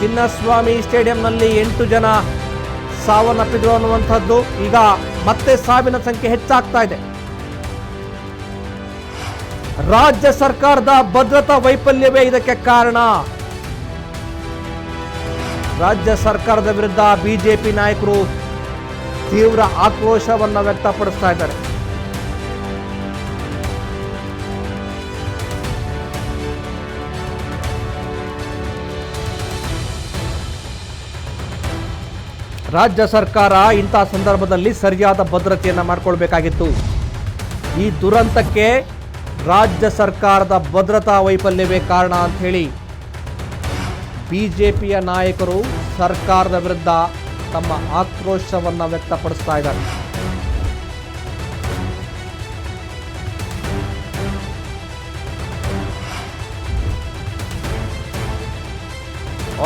ಚಿನ್ನಸ್ವಾಮಿ ಸ್ಟೇಡಿಯಂನಲ್ಲಿ ಎಂಟು ಜನ ಸಾವನ್ನಪ್ಪಿದ್ರು ಅನ್ನುವಂಥದ್ದು. ಈಗ ಮತ್ತೆ ಸಾವಿನ ಸಂಖ್ಯೆ ಹೆಚ್ಚಾಗ್ತಾ ಇದೆ. ರಾಜ್ಯ ಸರ್ಕಾರದ ಭದ್ರತಾ ವೈಫಲ್ಯವೇ ಇದಕ್ಕೆ ಕಾರಣ. ರಾಜ್ಯ ಸರ್ಕಾರದ ವಿರುದ್ಧ ಬಿಜೆಪಿ ನಾಯಕರು ತೀವ್ರ ಆಕ್ರೋಶವನ್ನು ವ್ಯಕ್ತಪಡಿಸ್ತಾ ಇದ್ದಾರೆ. ರಾಜ್ಯ ಸರ್ಕಾರ ಇಂಥ ಸಂದರ್ಭದಲ್ಲಿ ಸರಿಯಾದ ಭದ್ರತೆಯನ್ನು ಮಾಡಿಕೊಳ್ಬೇಕಾಗಿತ್ತು. ಈ ದುರಂತಕ್ಕೆ ರಾಜ್ಯ ಸರ್ಕಾರದ ಭದ್ರತಾ ವೈಫಲ್ಯವೇ ಕಾರಣ ಅಂತ ಹೇಳಿ ಪಿಯ ನಾಯಕರು ಸರ್ಕಾರದ ವಿರುದ್ಧ ತಮ್ಮ ಆಕ್ರೋಶವನ್ನು ವ್ಯಕ್ತಪಡಿಸ್ತಾ ಇದ್ದಾರೆ.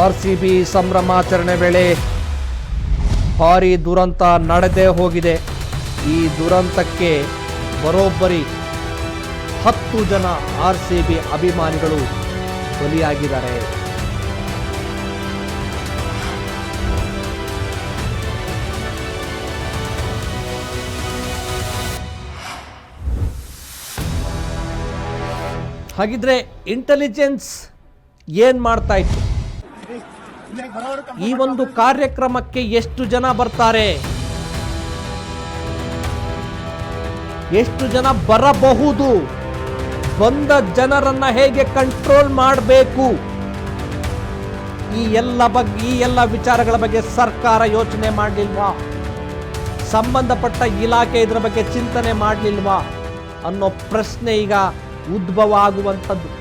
ಆರ್ ಸಿ ಬಿ ಸಂಭ್ರಮಾಚರಣೆ ವೇಳೆ ಭಾರಿ ದುರಂತ ನಡೆದೇ ಹೋಗಿದೆ. ಈ ದುರಂತಕ್ಕೆ ಬರೋಬ್ಬರಿ ಹತ್ತು ಜನ ಆರ್ ಸಿ ಬಿ ಅಭಿಮಾನಿಗಳು ಬಲಿಯಾಗಿದ್ದಾರೆ. ಹಾಗಿದ್ರೆ ಇಂಟೆಲಿಜೆನ್ಸ್ ಏನ್ ಮಾಡ್ತಾ ಇತ್ತು? ಈ ಒಂದು ಕಾರ್ಯಕ್ರಮಕ್ಕೆ ಎಷ್ಟು ಜನ ಬರ್ತಾರೆ? ಎಷ್ಟು ಜನ ಬರಬಹುದು? ಬಂದ ಜನರನ್ನ ಹೇಗೆ ಕಂಟ್ರೋಲ್ ಮಾಡಬೇಕು? ಈ ಎಲ್ಲ ಬಗ್ಗೆ ಈ ಎಲ್ಲ ವಿಚಾರಗಳ ಬಗ್ಗೆ ಸರ್ಕಾರ ಯೋಚನೆ ಮಾಡಲಿಲ್ವಾ? ಸಂಬಂಧಪಟ್ಟ ಇಲಾಖೆ ಇದರ ಬಗ್ಗೆ ಚಿಂತನೆ ಮಾಡಲಿಲ್ವಾ? ಅನ್ನೋ ಪ್ರಶ್ನೆ ಈಗ ಉದ್ಭವ ಆಗುವಂಥದ್ದು.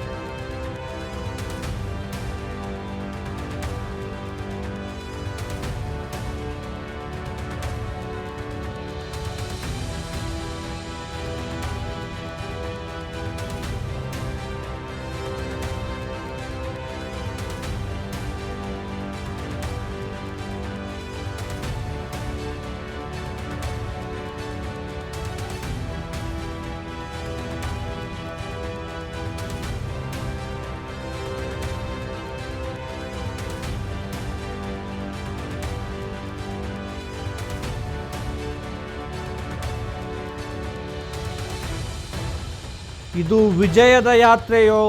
ಇದು ವಿಜಯದ ಯಾತ್ರೆಯೋ?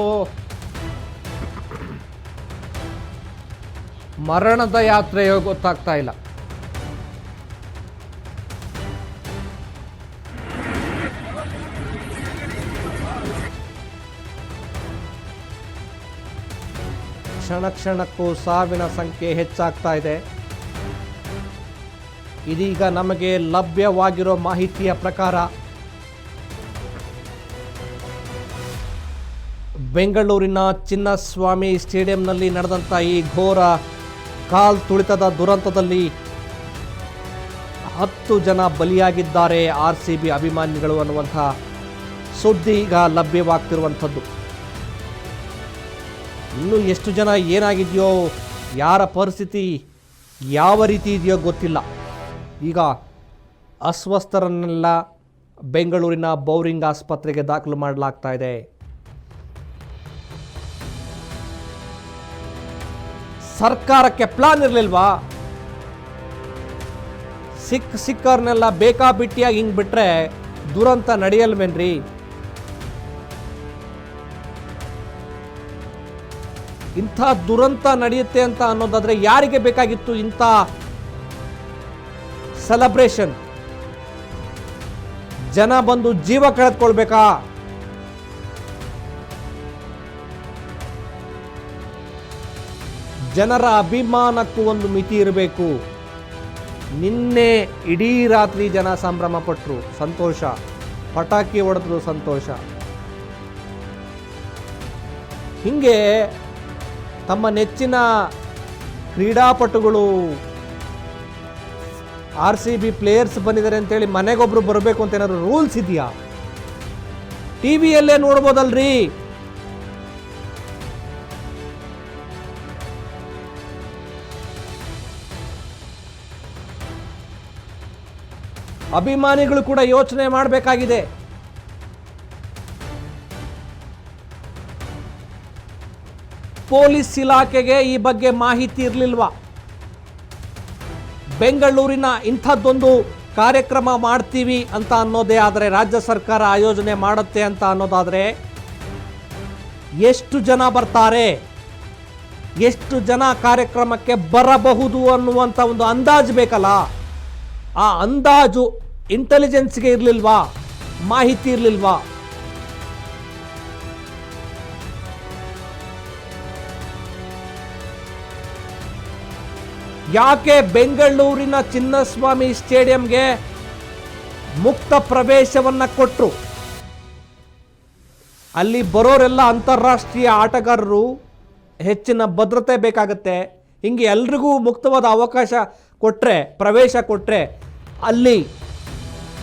ಮರಣದ ಯಾತ್ರೆಯೋ ಗೊತ್ತಾಗ್ತಾ ಇಲ್ಲ. ಕ್ಷಣ ಕ್ಷಣಕ್ಕೂ ಸಾವಿನ ಸಂಖ್ಯೆ ಹೆಚ್ಚಾಗ್ತಾ ಇದೆ. ಇದೀಗ ನಮಗೆ ಲಭ್ಯವಾಗಿರೋ ಮಾಹಿತಿಯ ಪ್ರಕಾರ ಬೆಂಗಳೂರಿನ ಚಿನ್ನಸ್ವಾಮಿ ಸ್ಟೇಡಿಯಂನಲ್ಲಿ ನಡೆದಂಥ ಈ ಘೋರ ಕಾಲ್ ತುಳಿತದ ದುರಂತದಲ್ಲಿ ಹತ್ತು ಜನ ಬಲಿಯಾಗಿದ್ದಾರೆ. ಆರ್ ಸಿ ಬಿ ಅಭಿಮಾನಿಗಳು ಅನ್ನುವಂಥ ಸುದ್ದಿ ಈಗ ಲಭ್ಯವಾಗ್ತಿರುವಂಥದ್ದು. ಇನ್ನು ಎಷ್ಟು ಜನ ಏನಾಗಿದೆಯೋ, ಯಾರ ಪರಿಸ್ಥಿತಿ ಯಾವ ರೀತಿ ಇದೆಯೋ ಗೊತ್ತಿಲ್ಲ. ಈಗ ಅಸ್ವಸ್ಥರನ್ನೆಲ್ಲ ಬೆಂಗಳೂರಿನ ಬೌರಿಂಗ್ ಆಸ್ಪತ್ರೆಗೆ ದಾಖಲು ಮಾಡಲಾಗ್ತಾ ಇದೆ. ಸರ್ಕಾರಕ್ಕೆ ಪ್ಲಾನ್ ಇರಲಿಲ್ವಾ? ಸಿಕ್ಕ ಸಿಕ್ಕವ್ರನ್ನೆಲ್ಲ ಬೇಕಾಬಿಟ್ಟಿಯಾಗಿ ಹಿಂಗೆ ಬಿಟ್ಟರೆ ದುರಂತ ನಡೆಯಲ್ವೇನ್ರಿ? ಇಂಥ ದುರಂತ ನಡೆಯುತ್ತೆ ಅಂತ ಅನ್ನೋದಾದರೆ ಯಾರಿಗೆ ಬೇಕಾಗಿತ್ತು ಇಂಥ ಸೆಲೆಬ್ರೇಷನ್ ಜನ ಬಂದು ಜೀವ ಕಳೆದುಕೊಳ್ಬೇಕಾ? ಜನರ ಅಭಿಮಾನಕ್ಕೂ ಒಂದು ಮಿತಿ ಇರಬೇಕು. ನಿನ್ನೆ ಇಡೀ ರಾತ್ರಿ ಜನ ಸಂಭ್ರಮ ಪಟ್ಟರು ಸಂತೋಷ. ಪಟಾಕಿ ಹೊಡೆದ್ರು ಸಂತೋಷ. ಹಿಂಗೆ ತಮ್ಮ ನೆಚ್ಚಿನ ಕ್ರೀಡಾಪಟುಗಳು ಆರ್ ಸಿ ಬಿ ಪ್ಲೇಯರ್ಸ್ ಬಂದಿದ್ದಾರೆ ಅಂತೇಳಿ ಮನೆಗೊಬ್ರು ಬರಬೇಕು ಅಂತ ಏನಾದ್ರು ರೂಲ್ಸ್ ಇದೆಯಾ? ಟಿ ವಿಯಲ್ಲೇ ನೋಡ್ಬೋದಲ್ರಿ? ಅಭಿಮಾನಿಗಳು ಕೂಡ ಯೋಚನೆ ಮಾಡಬೇಕಾಗಿದೆ. ಪೊಲೀಸ್ ಇಲಾಖೆಗೆ ಈ ಬಗ್ಗೆ ಮಾಹಿತಿ ಇರಲಿಲ್ವಾ? ಬೆಂಗಳೂರಿನ ಇಂಥದ್ದೊಂದು ಕಾರ್ಯಕ್ರಮ ಮಾಡ್ತೀವಿ ಅಂತ ಅನ್ನೋದೇ ಆದರೆ ರಾಜ್ಯ ಸರ್ಕಾರ ಆಯೋಜನೆ ಮಾಡುತ್ತೆ ಅಂತ ಅನ್ನೋದಾದರೆ ಎಷ್ಟು ಜನ ಬರ್ತಾರೆ? ಎಷ್ಟು ಜನ ಕಾರ್ಯಕ್ರಮಕ್ಕೆ ಬರಬಹುದು ಅನ್ನುವಂಥ ಒಂದು ಅಂದಾಜು ಬೇಕಲ್ಲ? ಆ ಅಂದಾಜು ಇಂಟೆಲಿಜೆನ್ಸ್ಗೆ ಇರಲಿಲ್ವಾ? ಮಾಹಿತಿ ಇರಲಿಲ್ವಾ? ಯಾಕೆ ಬೆಂಗಳೂರಿನ ಚಿನ್ನಸ್ವಾಮಿ ಸ್ಟೇಡಿಯಂಗೆ ಮುಕ್ತ ಪ್ರವೇಶವನ್ನು ಕೊಟ್ಟರು ಅಲ್ಲಿ ಬರೋರೆಲ್ಲ ಅಂತಾರಾಷ್ಟ್ರೀಯ ಆಟಗಾರರು ಹೆಚ್ಚಿನ ಭದ್ರತೆ ಬೇಕಾಗತ್ತೆ. ಹಿಂಗೆ ಎಲ್ರಿಗೂ ಮುಕ್ತವಾದ ಅವಕಾಶ ಕೊಟ್ಟರೆ ಪ್ರವೇಶ ಕೊಟ್ಟರೆ ಅಲ್ಲಿ